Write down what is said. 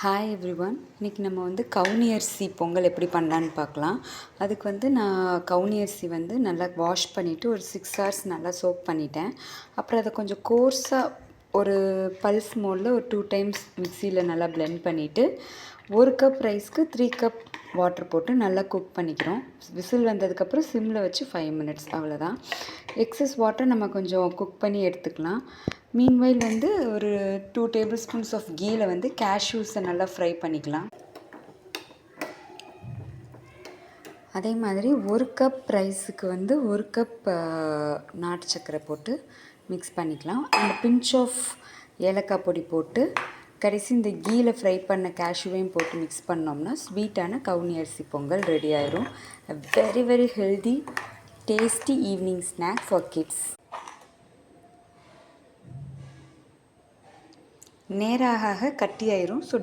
Hi every one இன்றைக்கி நம்ம வந்து கவுனி அரிசி பொங்கல் எப்படி பண்ணலான்னு பார்க்கலாம். அதுக்கு வந்து நான் கவுனி அரிசி வந்து நல்லா வாஷ் பண்ணிவிட்டு ஒரு சிக்ஸ் ஹவர்ஸ் நல்லா சோப் பண்ணிட்டேன். அப்புறம் அதை கொஞ்சம் கோர்ஸாக ஒரு பல்ஸ் மோடில் ஒரு டூ டைம்ஸ் மிக்சியில் நல்லா பிளெண்ட் பண்ணிவிட்டு ஒரு கப் ரைஸ்க்கு த்ரீ கப் வாட்டர் போட்டு நல்லா குக் பண்ணிக்கிறோம். விசில் வந்ததுக்கப்புறம் சிம்மில் வச்சு ஃபைவ் மினிட்ஸ் அவ்வளோதான் எக்ஸஸ் வாட்டர் நம்ம கொஞ்சம் குக் பண்ணி எடுத்துக்கலாம். மீன்வைல் வந்து ஒரு டூ டேபிள் ஸ்பூன்ஸ் ஆஃப் கீயில் வந்து கேஷ்யூஸை நல்லா ஃப்ரை பண்ணிக்கலாம். அதே மாதிரி ஒரு கப் ரைஸுக்கு வந்து ஒரு கப் நாட்டு சர்க்கரை போட்டு மிக்ஸ் பண்ணிக்கலாம். அந்த பிஞ்ச் ஆஃப் ஏலக்காய் பொடி போட்டு கடைசி இந்த கீயில் ஃப்ரை பண்ண கேஷுவையும் போட்டு மிக்ஸ் பண்ணோம்னா ஸ்வீட்டான கவுனி அரிசி பொங்கல் ரெடி ஆயிரும். Very very healthy tasty evening snack for kids நேராக கட்டியாயிரும். ஸோ